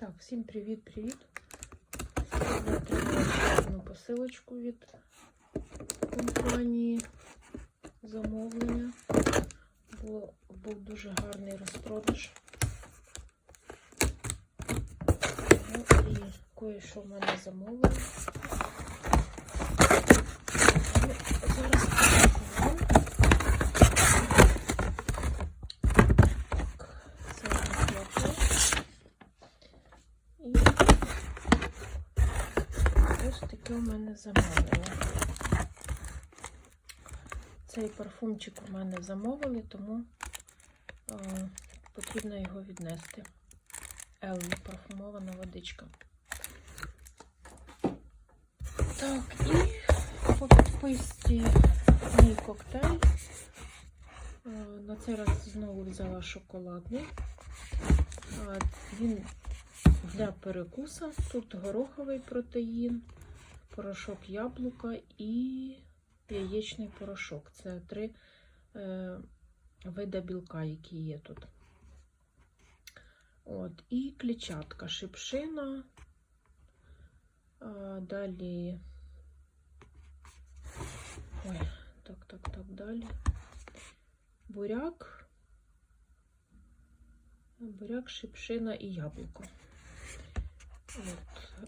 Так, всім привіт-привіт. Одну посилочку від компанії замовлення. Було, був дуже гарний розпродаж. Ну і кое-що в мене замовили. Ну, Зараз покажу вам. Це платок. І ось таке у мене замовлення. Цей парфумчик у мене замовили, тому е, потрібно його віднести. Елві парфумована водичка. Так, і по підписці мій коктейль. Е, на цей раз знову взяла шоколадний. Е, Він для перекуса. Тут гороховий протеїн, порошок яблука і яєчний порошок. Це три е, вида білка, які є тут. От, І клітчатка, шипшина. А, далі. Ой, так, так, так, далі. Буряк. Буряк, шипшина і яблуко.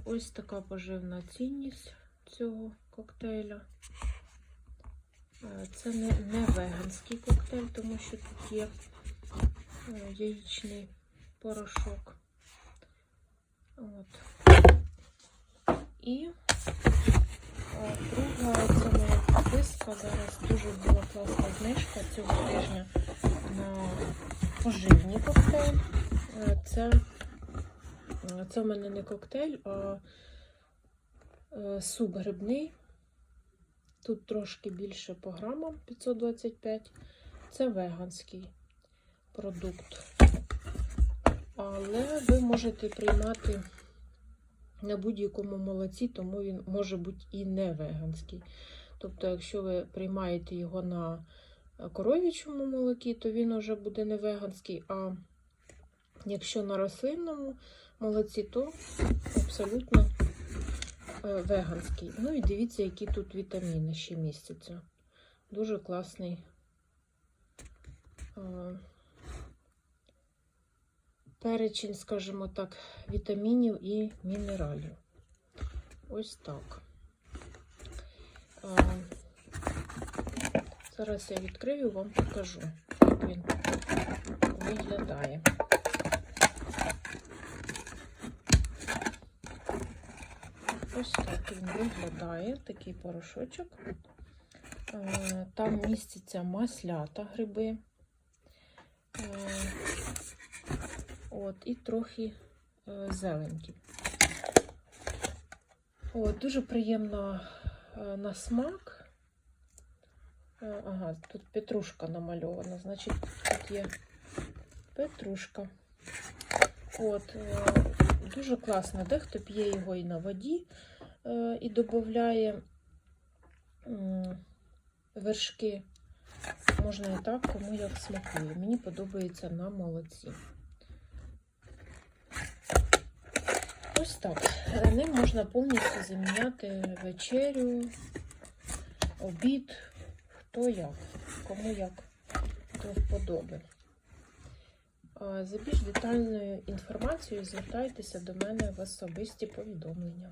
Ось така поживна цінність цього коктейля. Е, Це не, не веганський коктейль, тому що тут є е, яєчний порошок. От. І е, друга це моя підписка. Зараз дуже була класна знижка цього тижня на поживні коктейль. Це це в мене не коктейль, а е, суп грибний. Тут трошки більше по грамам 525. Це веганський продукт. Але ви можете приймати на будь-якому молоці, тому він може бути і не веганський. Тобто, якщо ви приймаєте його на коров'ячому молокі, то він вже буде не веганський. А якщо на рослинному молоці, то абсолютно е, веганський. Ну і дивіться, які тут вітаміни ще містяться. Дуже класний е, перечень, скажімо так, вітамінів і мінералів. Ось так. Е, Зараз я відкрию, вам покажу, як він виглядає. Ось так він виглядає, такий порошочок. Е, Там містяться маслята гриби. Е, От, і трохи е, зеленькі. От, дуже приємно на смак. Ага, тут петрушка намальована, значить, тут є петрушка. От, дуже класно. Дехто п'є його і на воді і додає вершки. Можна і так, кому як смакує. Мені подобається на молоці. Ось так. Е, Ним можна повністю заміняти вечерю, обід, хто як, кому як до вподоби. За більш детальною інформацією звертайтеся до мене в особисті повідомлення.